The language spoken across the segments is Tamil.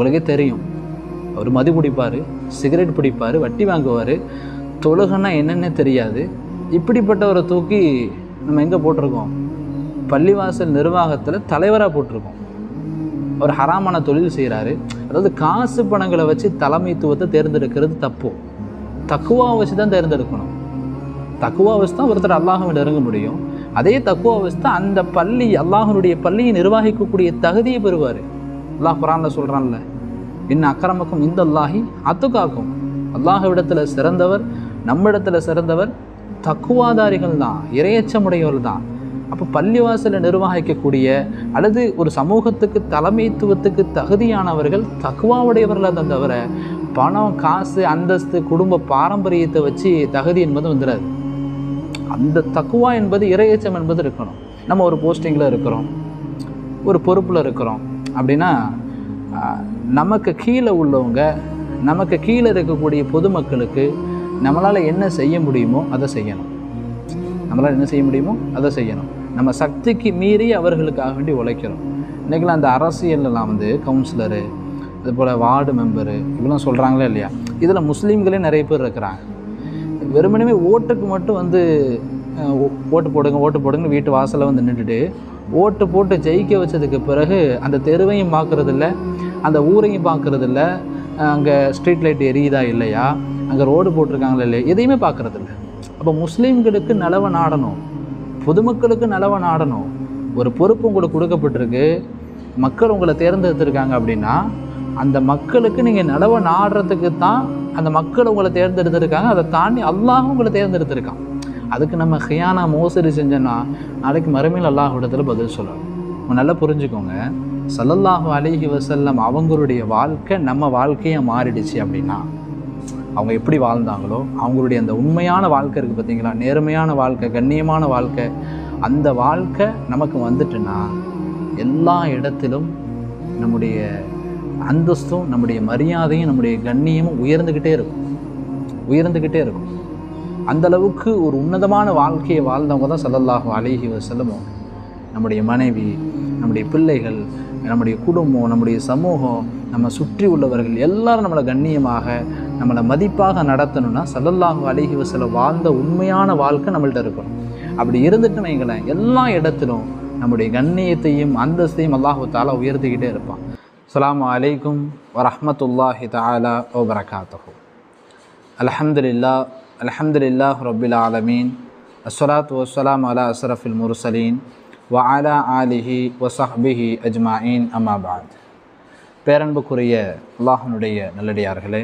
உங்களுக்கே தெரியும். அவர் மது குடிப்பார் சிகரெட் பிடிப்பார் வட்டி வாங்குவார். தொழுகன்னா என்னென்ன தெரியாது. இப்படிப்பட்டவரை தூக்கி நம்ம எங்கே போட்டிருக்கோம்? பள்ளிவாசல் நிர்வாகத்தில் தலைவராக போட்டிருக்கோம். அவர் ஹராமான தொழில் செய்கிறாரு அதாவது காசு பணங்களை வச்சு தலைமைத்துவத்தை தேர்ந்தெடுக்கிறது தப்பு. தக்குவா வச்சு தான் தேர்ந்தெடுக்கணும். தக்குவா வச்சு தான் ஒருத்தர் அல்லாஹுவை நெருங்க முடியும். அதே தக்குவா வச்சு தான் அந்த பள்ளி அல்லாஹனுடைய பள்ளியை நிர்வகிக்கக்கூடிய தகுதியை பெறுவார். அல்லாஹ் குரானில் சொல்கிறான்ல இன்னும் அக்கிரமக்கும் இந்த அல்லாஹி அத்துக்காக்கும் அல்லாஹ்விடத்தில் சிறந்தவர் நம்மிடத்தில் சிறந்தவர் தக்குவாதாரிகள் தான் இரையச்சமுடையவர் தான் அப்போ பள்ளிவாசலை நிர்வகிக்கக்கூடிய அல்லது ஒரு சமூகத்துக்கு தலைமைத்துவத்துக்கு தகுதியானவர்கள் தக்குவாவுடையவர்களாக தான் தவிர பணம் காசு அந்தஸ்து குடும்ப பாரம்பரியத்தை வச்சு தகுதி என்பது வந்துடாது அந்த தக்குவா என்பது இரையச்சம் என்பது இருக்கணும். நம்ம ஒரு போஸ்டிங்கில் இருக்கிறோம் ஒரு பொறுப்பில் இருக்கிறோம் அப்படின்னா நமக்கு கீழே உள்ளவங்க நமக்கு கீழே இருக்கக்கூடிய பொதுமக்களுக்கு நம்மளால் என்ன செய்ய முடியுமோ அதை செய்யணும். நம்மளால் என்ன செய்ய முடியுமோ அதை செய்யணும். நம்ம சக்திக்கு மீறி அவர்களுக்காக வேண்டி உழைக்கிறோம். இன்றைக்கெலாம் அந்த அரசியல்லாம் வந்து கவுன்சிலரு அதுபோல் வார்டு மெம்பரு இப்படிலாம் சொல்கிறாங்களே இல்லையா? இதில் முஸ்லீம்களே நிறைய பேர் இருக்கிறாங்க. வெறுமனே ஓட்டுக்கு மட்டும் வந்து ஓ- ஓட்டு போடுங்க ஓட்டு போடுங்கன்னு வீட்டு வாசலில் வந்து நின்றுட்டு ஓட்டு போட்டு ஜெயிக்க வச்சதுக்கு பிறகு அந்த தெருவையும் பார்க்குறதில்ல அந்த ஊரையும் பார்க்குறதில்ல. அங்கே ஸ்ட்ரீட் லைட் எரியுதா இல்லையா? அங்கே ரோடு போட்டிருக்காங்களா இல்லையா? எதையுமே பார்க்குறதில்ல. அப்போ முஸ்லீம்களுக்கு நலவை நாடணும். பொதுமக்களுக்கு நலவை நாடணும். ஒரு பொறுப்பு உங்களுக்கு கொடுக்கப்பட்டிருக்கு. மக்கள் உங்களை தேர்ந்தெடுத்திருக்காங்க அப்படின்னா அந்த மக்களுக்கு நீங்கள் நலவை நாடுறதுக்கு தான் அந்த மக்கள் உங்களை தேர்ந்தெடுத்திருக்காங்க. அதை தாண்டி அல்லாஹ் உங்களை தேர்ந்தெடுத்திருக்கான். அதுக்கு நம்ம ஹியானா மோசடி செஞ்சோன்னா நாளைக்கு மறுமையில் அல்லாஹ் இடத்துல பதில் சொல்லணும் நல்லா புரிஞ்சுக்கோங்க. சல்லல்லாஹு அலிஹி வசல்லம் அவங்களுடைய வாழ்க்கை நம்ம வாழ்க்கையாக மாறிடுச்சு அப்படின்னா அவங்க எப்படி வாழ்ந்தாங்களோ அவங்களுடைய அந்த உண்மையான வாழ்க்கை இருக்குது பார்த்தீங்களா? நேர்மையான வாழ்க்கை கண்ணியமான வாழ்க்கை அந்த வாழ்க்கை நமக்கு வந்துட்டுன்னா எல்லா இடத்திலும் நம்முடைய அந்தஸ்தும் நம்முடைய மரியாதையும் நம்முடைய கண்ணியமும் உயர்ந்துக்கிட்டே இருக்கும். உயர்ந்துக்கிட்டே இருக்கும். அந்த அளவுக்கு ஒரு உன்னதமான வாழ்க்கையை வாழ்ந்தவங்க தான் சல்லல்லாஹு அலைஹி வஸல்லம் அவங்க. நம்முடைய மனைவி நம்முடைய பிள்ளைகள் நம்முடைய குடும்பம் நம்முடைய சமூகம் நம்ம சுற்றி உள்ளவர்கள் எல்லாரும் நம்மளை கண்ணியமாக நம்மளை மதிப்பாக நடத்தணும்னா சல்லல்லாஹு அழகி வசல வாழ்ந்த உண்மையான வாழ்க்கை நம்மள்கிட்ட இருக்கணும். அப்படி இருந்துட்டு வைங்களேன் எல்லா இடத்திலும் நம்முடைய கண்ணியத்தையும் அந்தஸ்தையும் அல்லாஹு தாலா உயர்த்திக்கிட்டே இருப்பான். அலாம் அலைக்கும் வரஹ்மத்துல்லாஹி தாலா ஓ பரகாத்துஹு அல்ஹம்துலில்லா அல்ஹம்துலில்லாஹ் ரப்பில் ஆலமீன். அஸ்வலாத் வசலாம் அலா அஸ்ரஃபில் முர்சலீன் வ ஆலிஹி வசஹ்பிஹி அஜ்மாயின் அமாபாத் பேரன்புக்குரிய அல்லாஹனுடைய நல்லடியார்களே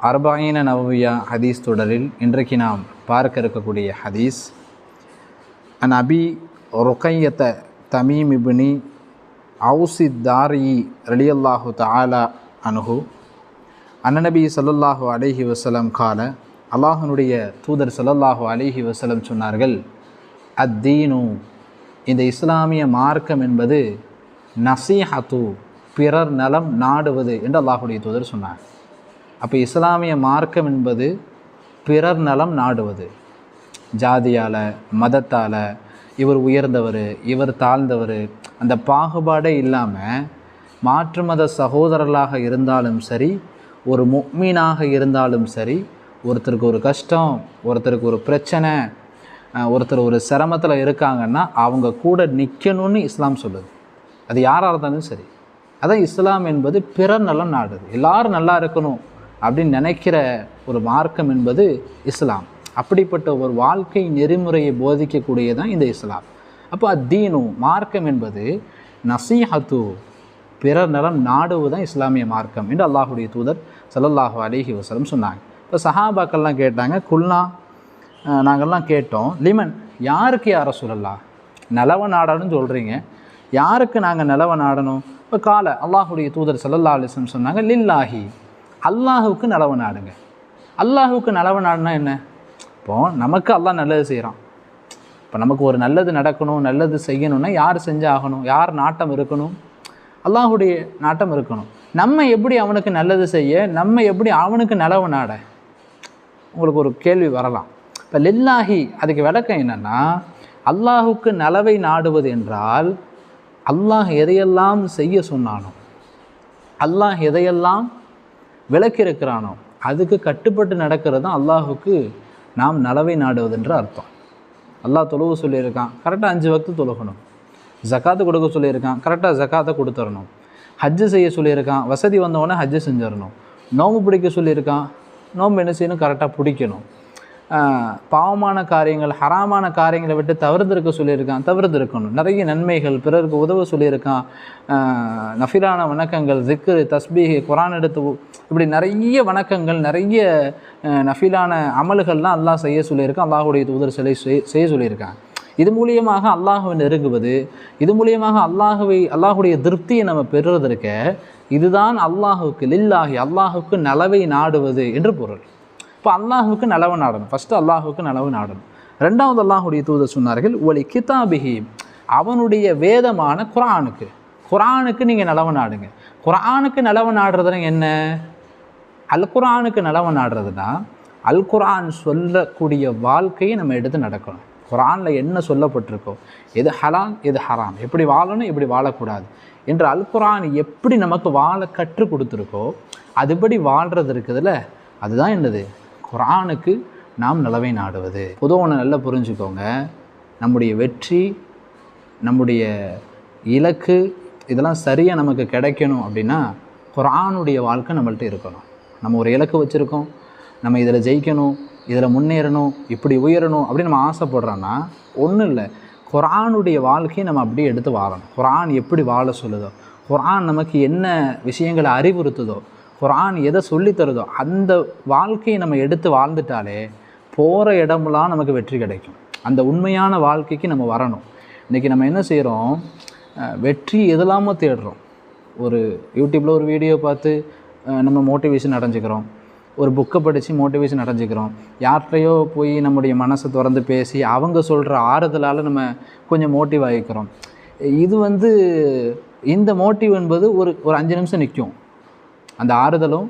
அர்பாயின நவவியா ஹதீஸ் தொடரில் இன்றைக்கு நாம் பார்க்க இருக்கக்கூடிய ஹதீஸ் அன் அபி ருக்கையத்த தமீம் அவுசி அவுசித் தாரி ரலியல்லாஹு தாலா அனுஹு அன்னநபி சல்லுல்லாஹு அலிஹி வசலம் கால அல்லாஹனுடைய தூதர் சல்லல்லாஹு அலிஹி வசலம் சொன்னார்கள் அத்தீனு இந்த இஸ்லாமிய மார்க்கம் என்பது நசீஹத்து பிறர் நலம் நாடுவது என்று அல்லாஹுடைய தூதர் சொன்னார். அப்போ இஸ்லாமிய மார்க்கம் என்பது பிறர் நலம் நாடுவது. ஜாதியால் மதத்தால் இவர் உயர்ந்தவர் இவர் தாழ்ந்தவர் அந்த பாகுபாடே இல்லாமல் மாற்று மத சகோதரர்களாக இருந்தாலும் சரி ஒரு முக்மீனாக இருந்தாலும் சரி ஒருத்தருக்கு ஒரு கஷ்டம் ஒருத்தருக்கு ஒரு பிரச்சனை ஒருத்தர் ஒரு சிரமத்தில் இருக்காங்கன்னா அவங்க கூட நிற்கணும்னு இஸ்லாம் சொல்லுது. அது யாராக இருந்தாலும் சரி. அதான் இஸ்லாம் என்பது பிறர் நலம் நாடுது. எல்லாரும் நல்லா இருக்கணும் அப்படின்னு நினைக்கிற ஒரு மார்க்கம் என்பது இஸ்லாம். அப்படிப்பட்ட ஒரு வாழ்க்கை நெறிமுறையை போதிக்கக்கூடியதான் இந்த இஸ்லாம். அப்போ அத்தீனு மார்க்கம் என்பது நசீஹத்து பிறர் நலம் நாடுவது தான் இஸ்லாமிய மார்க்கம் என்று அல்லாஹுடைய தூதர் சல்லல்லாஹு அலிஹி வசலம் சொன்னாங்க. இப்போ சஹாபாக்கள்லாம் கேட்டாங்க குல்னா நாங்கள்லாம் கேட்டோம். லிமன் யாருக்கு யாரை சொல்லலாம் நிலவ நாடணும்னு சொல்கிறீங்க யாருக்கு நாங்கள் நிலவ நாடணும்? இப்போ காலை அல்லாஹுடைய தூதர் சல்லல்லா அலிஸ்லம் சொன்னாங்க லில்லாஹி அல்லாஹுவுக்கு நிலவ நாடுங்க. அல்லாஹுக்கு நிலவ நாடுனா என்ன? இப்போது நமக்கு அல்லாஹ் நல்லது செய்கிறான் இப்போ நமக்கு ஒரு நல்லது நடக்கணும் நல்லது செய்யணும்னா யார் செஞ்சாகணும் யார் நாட்டம் இருக்கணும்? அல்லாஹுடைய நாட்டம் இருக்கணும். நம்ம எப்படி அவனுக்கு நல்லது செய்ய நம்ம எப்படி அவனுக்கு நிலவு நாட? உங்களுக்கு ஒரு கேள்வி வரலாம். இப்போ லில்லாஹி அதுக்கு விளக்கம் என்னன்னா அல்லாஹுக்கு நலவை நாடுவது என்றால் அல்லாஹ் எதையெல்லாம் செய்ய சொன்னானோ அல்லாஹ் எதையெல்லாம் விளக்கியிருக்கிறானோ அதுக்கு கட்டுப்பட்டு நடக்கிறது தான் அல்லாஹுக்கு நாம் நலவை நாடுவதுன்ற அர்த்தம். அல்லாஹ் தொழுவு சொல்லியிருக்கான் கரெக்டாக அஞ்சு வக்து தொழுகணும். ஜக்காத்து கொடுக்க சொல்லியிருக்கான் கரெக்டாக ஜக்காத்தை கொடுத்துடணும் ஹஜ்ஜு செய்ய சொல்லியிருக்கான் வசதி வந்தவொடனே ஹஜ்ஜு செஞ்சிடணும் நோம்பு பிடிக்க சொல்லியிருக்கான் நோம்பு என்ன செய்யணும் கரெக்டாக பிடிக்கணும். பாவமான காரியங்கள் ஹராமான காரியங்களை விட்டு தவிர்த்திருக்க சொல்லியிருக்கான் தவிர்த்திருக்கணும் நிறைய நன்மைகள் பிறருக்கு உதவ சொல்லியிருக்கான். நஃபிலான வணக்கங்கள் திக்ரு தஸ்பீஹ் குரான் எடுத்து இப்படி நிறைய வணக்கங்கள் நிறைய நஃபிலான அமல்கள்லாம் அல்லாஹ் செய்ய சொல்லியிருக்கான். அல்லாஹுடைய தூதர் சிலை செய்ய சொல்லியிருக்கான். இது மூலியமாக அல்லாஹுவை நெருங்குவது இது மூலியமாக அல்லாஹுவை அல்லாஹுடைய திருப்தியை நம்ம பெறுவதற்கு இதுதான் அல்லாஹுக்கு லில்லாஹி அல்லாஹுக்கு நலவை நாடுவது என்று பொருள். இப்போ அல்லாஹுக்கு நலவு நாடணும். ஃபஸ்ட்டு அல்லாஹுக்கு நலவு நாடணும். ரெண்டாவது அல்லாஹுடைய தூதர் சொன்னார்கள் ஒலி கிதாபிஹி. அவனுடைய வேதமான குரானுக்கு. குரானுக்கு நீங்கள் நலவு நாடுங்க. குரானுக்கு நலவு நாடுறதுனா என்ன? அல் குரானுக்கு நலவு நாடுறதுனா அல் குரான் சொல்லக்கூடிய வாழ்க்கையை நம்ம எடுத்து நடக்கணும். குரானில் என்ன சொல்லப்பட்டிருக்கோ எது ஹலால் எது ஹராம் எப்படி வாழணும் எப்படி வாழக்கூடாது என்று அல் குரான் எப்படி நமக்கு வாழ கற்றுக் கொடுத்துருக்கோ அதுபடி வாழ்கிறது இருக்குதுல்ல? அதுதான் என்னது? குரானுக்கு நாம் நிலவை நாடுவது. பொதுவாக ஒன்று நல்லா புரிஞ்சுக்கோங்க. நம்முடைய வெற்றி நம்முடைய இலக்கு இதெல்லாம் சரியாக நமக்கு கிடைக்கணும் அப்படின்னா குரானுடைய வாழ்க்கை நம்மள்ட்ட இருக்கணும். நம்ம ஒரு இலக்கு வச்சுருக்கோம். நம்ம இதில் ஜெயிக்கணும் இதில் முன்னேறணும் இப்படி உயரணும் அப்படின்னு நம்ம ஆசைப்படுறோன்னா ஒன்றும் இல்லை. குரானுடைய வாழ்க்கையை நம்ம அப்படியே எடுத்து வாழணும். குரான் எப்படி வாழ சொல்லுதோ குரான் நமக்கு என்ன விஷயங்களை அறிவுறுத்துதோ குரான் எதை சொல்லித் தருதோ அந்த வாழ்க்கையை நம்ம எடுத்து வாழ்ந்துட்டாலே போகிற இடமெல்லாம் நமக்கு வெற்றி கிடைக்கும். அந்த உண்மையான வாழ்க்கைக்கு நம்ம வரணும். இன்றைக்கி நம்ம என்ன செய்கிறோம் வெற்றி எதெல்லாமோ தேடுறோம். ஒரு யூடியூப்பில் ஒரு வீடியோ பார்த்து நம்ம மோட்டிவேஷன் அடைஞ்சுக்கிறோம். ஒரு புக்கை படித்து மோட்டிவேஷன் அடைஞ்சிக்கிறோம். யார்கிட்டையோ போய் நம்முடைய மனசை திறந்து பேசி அவங்க சொல்கிற ஆறுதலால் நம்ம கொஞ்சம் மோட்டிவ் ஆகிக்கிறோம். இது வந்து இந்த மோட்டிவ் என்பது ஒரு ஒரு அஞ்சு நிமிஷம் நிற்கும் அந்த ஆறுதலும்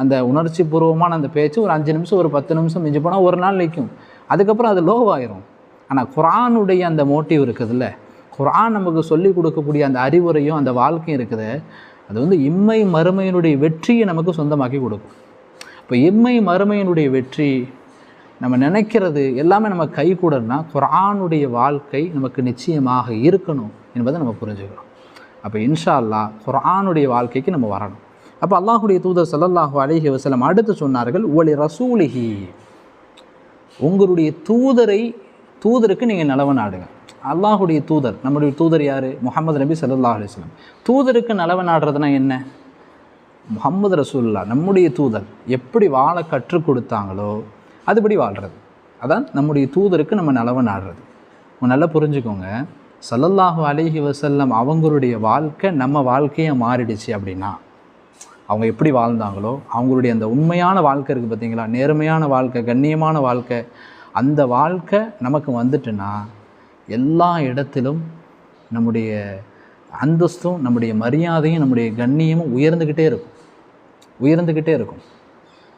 அந்த உணர்ச்சி பூர்வமான அந்த பேச்சு ஒரு அஞ்சு நிமிஷம் ஒரு பத்து நிமிஷம் மிஞ்சி போனால் ஒரு நாள் நிற்கும். அதுக்கப்புறம் அது லோவாயிரும். ஆனால் குரானுடைய அந்த மோட்டிவ் இருக்குதுல்ல குரான் நமக்கு சொல்லிக் கொடுக்கக்கூடிய அந்த அறிவுரையும் அந்த வாழ்க்கையும் இருக்குது. அது வந்து இம்மை மறுமையினுடைய வெற்றியை நமக்கு சொந்தமாக்கி கொடுக்கும். இப்போ இம்மை மறுமையினுடைய வெற்றி நம்ம நினைக்கிறது எல்லாமே நம்ம கை கூடனா குரானுடைய வாழ்க்கை நமக்கு நிச்சயமாக இருக்கணும் என்பதை நம்ம புரிஞ்சுக்கிறோம் அப்போ இன்ஷா அல்லாஹ் குரானுடைய வாழ்க்கைக்கு நம்ம வரணும். அப்போ அல்லாஹுடைய தூதர் சல்லல்லாஹு அலைஹி வசலம் அடுத்து சொன்னார்கள் ஒளி ரசூலிஹி. உங்களுடைய தூதரை தூதருக்கு நீங்கள் நலவு நாடுங்க அல்லாஹுடைய தூதர் நம்முடைய தூதர் யார்? முகமது நபி ஸல்லல்லாஹு அலிஸ்லாம் தூதருக்கு நலவு நாடுறதுனா என்ன? முகமது ரசூல்லா நம்முடைய தூதர் எப்படி வாழ கற்றுக் கொடுத்தாங்களோ அதுபடி வாழ்கிறது அதான் நம்முடைய தூதருக்கு நம்ம நலவு நாடுறது நல்லா புரிஞ்சுக்கோங்க. சல்லல்லாஹு அலிஹி வசல்லம் அவங்களுடைய வாழ்க்கை நம்ம வாழ்க்கையை மாறிடுச்சு அப்படின்னா அவங்க எப்படி வாழ்ந்தாங்களோ அவங்களுடைய அந்த உண்மையான வாழ்க்கை இருக்குது பார்த்தீங்களா நேர்மையான வாழ்க்கை கண்ணியமான வாழ்க்கை. அந்த வாழ்க்கை நமக்கு வந்துட்டுன்னா எல்லா இடத்திலும் நம்முடைய அந்தஸ்தும் நம்முடைய மரியாதையும் நம்முடைய கண்ணியமும் உயர்ந்துக்கிட்டே இருக்கும். உயர்ந்துக்கிட்டே இருக்கும்.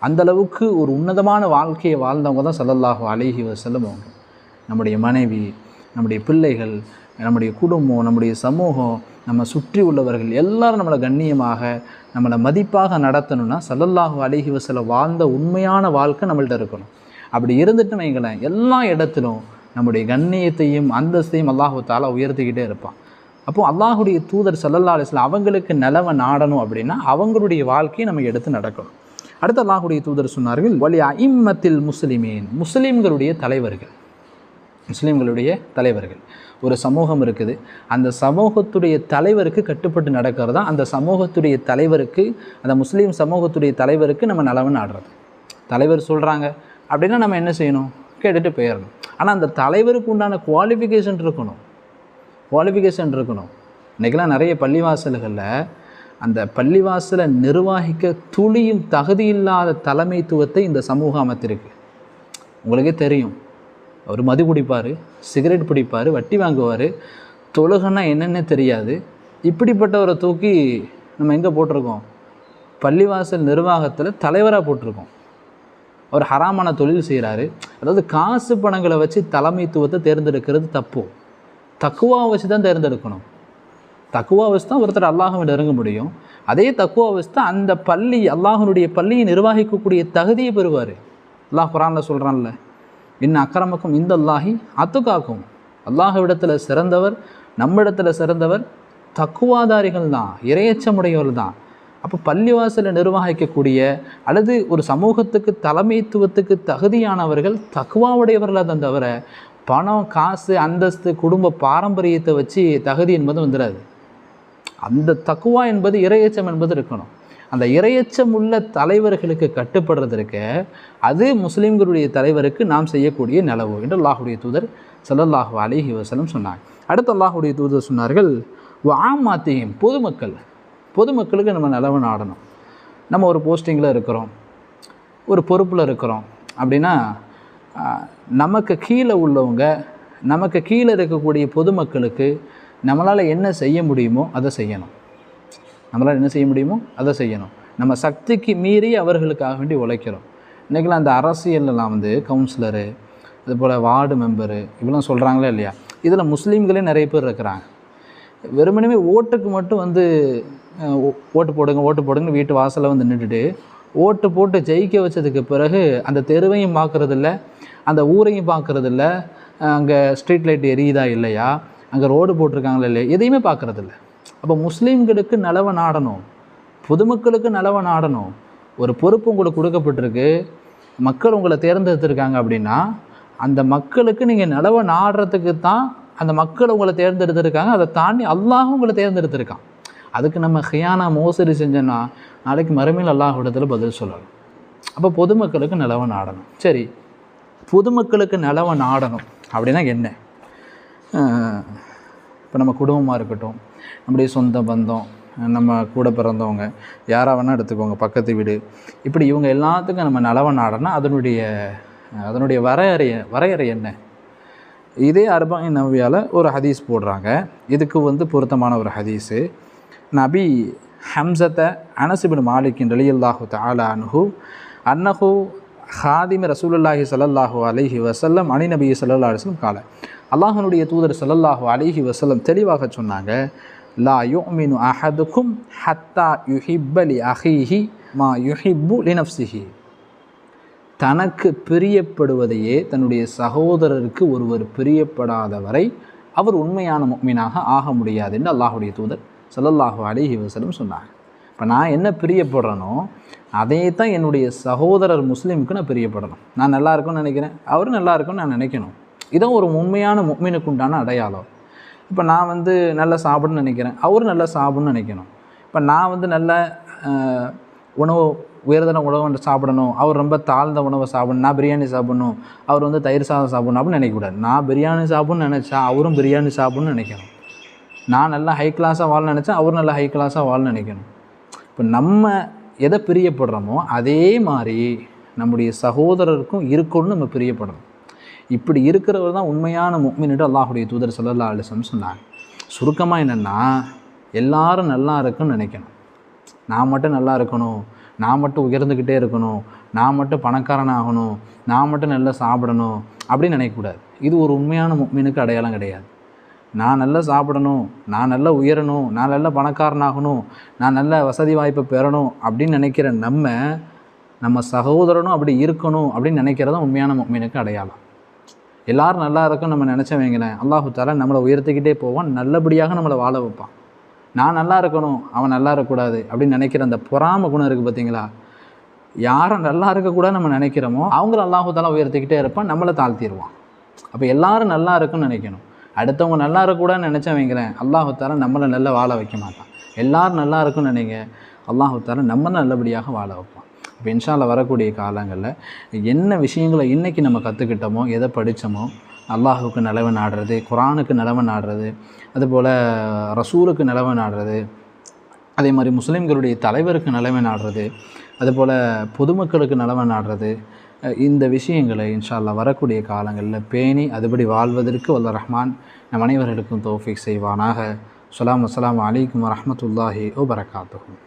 அந்த அளவுக்கு ஒரு உன்னதமான வாழ்க்கையை வாழ்ந்தவங்க தான் ஸல்லல்லாஹு அழகி செல்லும் அவங்க நம்முடைய மனைவி நம்முடைய பிள்ளைகள் நம்முடைய குடும்பம் நம்முடைய சமூகம் நம்ம சுற்றி உள்ளவர்கள் எல்லாரும் நம்மளை கண்ணியமாக நம்மளை மதிப்பாக நடத்தணும்னா சல்லல்லாஹு அலைஹி வசல வாழ்ந்த உண்மையான வாழ்க்கை நம்மள்கிட்ட இருக்கணும். அப்படி இருந்துட்டு வைங்களேன் எல்லா இடத்திலும் நம்முடைய கண்ணியத்தையும் அந்தஸ்தையும் அல்லாஹு தாலா உயர்த்திக்கிட்டே இருப்பான். அப்போது அல்லாஹுடைய தூதர் சல்லல்லா அலிஸ்லாம் அவங்களுக்கு நிலவை நாடணும் அப்படின்னா அவங்களுடைய வாழ்க்கையை நம்ம எடுத்து நடக்கணும். அடுத்து அல்லாஹுடைய தூதர் சொன்னார்கள் வலி ஐம்மத்தில் முஸ்லிமீன். முஸ்லீம்களுடைய தலைவர்கள். முஸ்லீம்களுடைய தலைவர்கள். ஒரு சமூகம் இருக்குது. அந்த சமூகத்துடைய தலைவருக்கு கட்டுப்பட்டு நடக்கிறது? தான் அந்த சமூகத்துடைய தலைவருக்கு அந்த முஸ்லீம் சமூகத்துடைய தலைவருக்கு நம்ம நலவன் ஆடுறது தலைவர் சொல்கிறாங்க அப்படின்னா நம்ம என்ன செய்யணும்? கேட்டுட்டு போயிடணும் ஆனால் அந்த தலைவருக்கு உண்டான குவாலிஃபிகேஷன் இருக்கணும். குவாலிஃபிகேஷன் இருக்கணும். இன்றைக்கெல்லாம் நிறைய பள்ளிவாசல்களில் அந்த பள்ளிவாசலை நிர்வாகிக்க துளியும் தகுதியில்லாத தலைமைத்துவத்தை இந்த சமூகம் அமைத்திருக்கு. உங்களுக்கே தெரியும். அவர் மது குடிப்பார் சிகரெட் பிடிப்பார் வட்டி வாங்குவார். தொழுகன்னா என்னென்ன தெரியாது. இப்படிப்பட்டவரை தூக்கி நம்ம எங்கே போட்டிருக்கோம்? பள்ளிவாசல் நிர்வாகத்தில் தலைவராக போட்டிருக்கோம். அவர் ஹராமான தொழில் செய்கிறாரு அதாவது காசு பணங்களை வச்சு தலைமைத்துவத்தை தேர்ந்தெடுக்கிறது தப்பு. தக்குவா வச்சு தான் தேர்ந்தெடுக்கணும். தக்குவா வச்சு தான் ஒருத்தர் அல்லாஹுவை நெருங்க முடியும். அதே தக்குவா வச்சு தான் அந்த பள்ளி அல்லாஹனுடைய பள்ளியை நிர்வகிக்கக்கூடிய தகுதியை பெறுவார். அல்லாஹ் குரானில் சொல்கிறான்ல இன்னும் அக்கரமக்கும் இந்த அல்லாஹி அத்துக்காக்கும். அல்லாஹ்விடத்தில் சிறந்தவர் நம்மிடத்தில் சிறந்தவர் தக்குவாதாரிகள் தான் இரையச்சமுடையவர் தான் அப்போ பள்ளிவாசலை நிர்வகிக்கக்கூடிய அல்லது ஒரு சமூகத்துக்கு தலைமைத்துவத்துக்கு தகுதியானவர்கள் தக்குவாவுடையவர்களாக தான் தவிர பணம் காசு அந்தஸ்து குடும்ப பாரம்பரியத்தை வச்சு தகுதி என்பது வந்துடாது. அந்த தக்குவா என்பது இரையச்சம் என்பது இருக்கணும். அந்த இரையச்சம் உள்ள தலைவர்களுக்கு கட்டுப்படுறதற்கு அது முஸ்லீம்களுடைய தலைவருக்கு நாம் செய்யக்கூடிய நிலவு என்று அல்லாஹுடைய தூதர் ஸல்லல்லாஹு அலிஹி வசலம் சொன்னார். அடுத்து அல்லாஹுடைய தூதர் சொன்னார்கள் வாமாத்தியம் பொதுமக்கள். பொதுமக்களுக்கு நம்ம நிலவு நாடணும். நம்ம ஒரு போஸ்டிங்கில் இருக்கிறோம் ஒரு பொறுப்பில் இருக்கிறோம் அப்படின்னா நமக்கு கீழே உள்ளவங்க நமக்கு கீழே இருக்கக்கூடிய பொதுமக்களுக்கு நம்மளால் என்ன செய்ய முடியுமோ அதை செய்யணும். நம்மளால் என்ன செய்ய முடியுமோ அதை செய்யணும். நம்ம சக்திக்கு மீறி அவர்களுக்காக வேண்டி உழைக்கிறோம். இன்றைக்கெல்லாம் அந்த அரசியல்லாம் வந்து கவுன்சிலரு அதுபோல் வார்டு மெம்பரு இவெல்லாம் சொல்கிறாங்களே இல்லையா? இதில் முஸ்லீம்களே நிறைய பேர் இருக்கிறாங்க. வெறுமனவே ஓட்டுக்கு மட்டும் வந்து ஓட்டு போடுங்க ஓட்டு போடுங்கன்னு வீட்டு வாசலில் வந்து நின்றுட்டு ஓட்டு போட்டு ஜெயிக்க வச்சதுக்கு பிறகு அந்த தெருவையும் பார்க்குறதில்ல அந்த ஊரையும் பார்க்குறதில்ல அங்கே ஸ்ட்ரீட் லைட் எரியுதா இல்லையா? அங்கே ரோடு போட்டிருக்காங்களா இல்லையா? எதையுமே பார்க்குறதில்ல. அப்போ முஸ்லீம்களுக்கு நலவை நாடணும் பொதுமக்களுக்கு நலவை நாடணும் ஒரு பொறுப்பு உங்களுக்கு கொடுக்கப்பட்டிருக்கு. மக்கள் உங்களை தேர்ந்தெடுத்திருக்காங்க அப்படின்னா அந்த மக்களுக்கு நீங்கள் நலவை நாடுறதுக்கு தான் அந்த மக்கள் உங்களை தேர்ந்தெடுத்திருக்காங்க. அதை தாண்டி அல்லாஹ் உங்களை தேர்ந்தெடுத்திருக்கான். அதுக்கு நம்ம ஹியானா மோசடி செஞ்சோன்னா நாளைக்கு மறுமையில் அல்லாஹ் விடத்தில் பதில் சொல்லணும். அப்போ பொதுமக்களுக்கு நிலவை நாடணும் சரி பொதுமக்களுக்கு நிலவை நாடணும் அப்படின்னா என்ன? இப்போ நம்ம குடும்பமாக இருக்கட்டும். நம்முடைய சொந்த பந்தம் நம்ம கூட பிறந்தவங்க யாராக வேணால் எடுத்துக்கோங்க பக்கத்து வீடு. இப்படி இவங்க எல்லாத்துக்கும் நம்ம நலவை நாடனா அதனுடைய அதனுடைய வரையறை வரையறை என்ன? இதே அர்பாயின் நவியால் ஒரு ஹதீஸ் போடுறாங்க. இதுக்கு வந்து பொருத்தமான ஒரு ஹதீஸு. நபி ஹம்சத்தை அனசிபின் மாலிக்கின் ரலியல்லாஹு தாலா அன்ஹு அன்னஹு ஹாதிம ரசூலுல்லாஹி ஸல்லல்லாஹு அலிஹி வசல்லம் அணி நபி ஸல்லல்லாஹு அலைஹி வஸல்லம் கால. அல்லாஹனுடைய தூதர் சல்லல்லாஹு அலைஹி வசல்லம் தெளிவாக சொன்னாங்க லா யுமினு அஹதுக்கும் ஹத்தா யுஹிப்பலி அஹீஹி மா யுஹிப்பு லினப்சிஹி தனக்கு பிரியப்படுவதையே தன்னுடைய சகோதரருக்கு ஒருவர் பிரியப்படாத வரை அவர் உண்மையான முக்மீனாக ஆக முடியாது என்று அல்லாஹுடைய தூதர் சல்லல்லாஹு அலிஹி வசலம் சொன்னாங்க இப்போ நான் என்ன பிரியப்படுறேனோ அதே தான் என்னுடைய சகோதரர் முஸ்லீமுக்கு நான் பிரியப்படணும். நான் நல்லா இருக்கும்னு நினைக்கிறேன் அவரும் நல்லா இருக்கும்னு நான் நினைக்கணும். இதான் ஒரு உண்மையான முக்மீனுக்கு உண்டான அடையாளம். இப்போ நான் வந்து நல்லா சாப்பிடணும்னு நினைக்கிறேன். அவரும் நல்லா சாப்பிடணும்னு நினைக்கணும். இப்போ நான் வந்து நல்ல உணவு உயர்தன உணவு சாப்பிடணும். அவர் ரொம்ப தாழ்ந்த உணவை சாப்பிடணும். நான் பிரியாணி சாப்பிடணும். அவர் வந்து தயிர் சாதம் சாப்பிடணும் அப்படின்னு நினைக்கக்கூடாது நான் பிரியாணி சாப்பிடணும்னு நினச்சா அவரும் பிரியாணி சாப்பிடணும்னு நினைக்கணும். நான் நல்லா ஹை கிளாஸாக வாழ நினச்சேன் அவர் நல்லா ஹை கிளாஸாக வாழ நினைக்கணும். இப்போ நம்ம எதை பிரியப்படுறோமோ அதே மாதிரி நம்முடைய சகோதரருக்கும் இருக்கணும்னு நம்ம பிரியப்படணும். இப்படி இருக்கிறவர் தான் உண்மையான முக்மின்ட்டு அல்லாஹுடைய தூதர் ஸல்லல்லாஹு அலைஹி சொன்னாங்க. சுருக்கமாக என்னென்னா எல்லாரும் நல்லா இருக்குன்னு நினைக்கணும். நான் மட்டும் நல்லா இருக்கணும் நான் மட்டும் உயர்ந்துக்கிட்டே இருக்கணும் நான் மட்டும் பணக்காரன் ஆகணும் நான் மட்டும் நல்லா சாப்பிடணும் அப்படின்னு நினைக்கக்கூடாது. இது ஒரு உண்மையான முக்மீனுக்கு அடையாளம் கிடையாது. நான் நல்லா சாப்பிடணும் நான் நல்லா உயரணும் நான் நல்ல பணக்காரனாகணும் நான் நல்ல வசதி வாய்ப்பை பெறணும் அப்படின்னு நினைக்கிற நம்ம நம்ம சகோதரனும் அப்படி இருக்கணும் அப்படின்னு நினைக்கிறதான் உண்மையான முக்மீனுக்கு அடையாளம். எல்லாரும் நல்லா இருக்கும் நம்ம நினச்ச வைங்களேன் அல்லாஹு தாலா நம்மளை உயர்த்திக்கிட்டே போவான் நல்லபடியாக நம்மளை வாழ வைப்பான். நான் நல்லா இருக்கணும் அவன் நல்லா இருக்கக்கூடாது அப்படின்னு நினைக்கிற அந்த பொறாம குணம் இருக்குது பார்த்தீங்களா யாரை நல்லா இருக்கக்கூடாது நம்ம நினைக்கிறோமோ அவங்கள அல்லாஹு தாலா உயர்த்திக்கிட்டே இருப்பான் நம்மளை தாழ்த்திடுவான் அப்போ எல்லாரும் நல்லா இருக்குன்னு நினைக்கணும். அடுத்தவங்க நல்லா இருக்கக்கூடாதுன்னு நினச்சா வைங்கிறேன் அல்லாஹு தாலா நம்மளை நல்லா வாழ வைக்க மாட்டான். எல்லாரும் நல்லா இருக்குன்னு நினைங்க. அல்லாஹு தாலா நம்ம நல்லபடியாக வாழ வைப்போம் இப்போ இன்ஷால்ல வரக்கூடிய காலங்களில் என்ன விஷயங்களை இன்றைக்கி நம்ம கற்றுக்கிட்டோமோ எதை படித்தோமோ அல்லாஹுக்கு நிலவு நாடுறது குரானுக்கு நிலவு நாடுறது அதுபோல் ரசூலுக்கு நிலவு நாடுறது அதே மாதிரி முஸ்லீம்களுடைய தலைவருக்கு நிலைமை நாடுறது அதுபோல் பொதுமக்களுக்கு நிலைமை நாடுறது இந்த விஷயங்களை இன்ஷால்லா வரக்கூடிய காலங்களில் பேணி அதுபடி வாழ்வதற்கு வல்ல ரஹ்மான் நம் அனைவர்களுக்கும் தோஃபிக் செய்வானாக. அஸ்ஸலாமு அஸ்ஸலாமு அலைக்கும் ஓ வபரகாத்துஹு.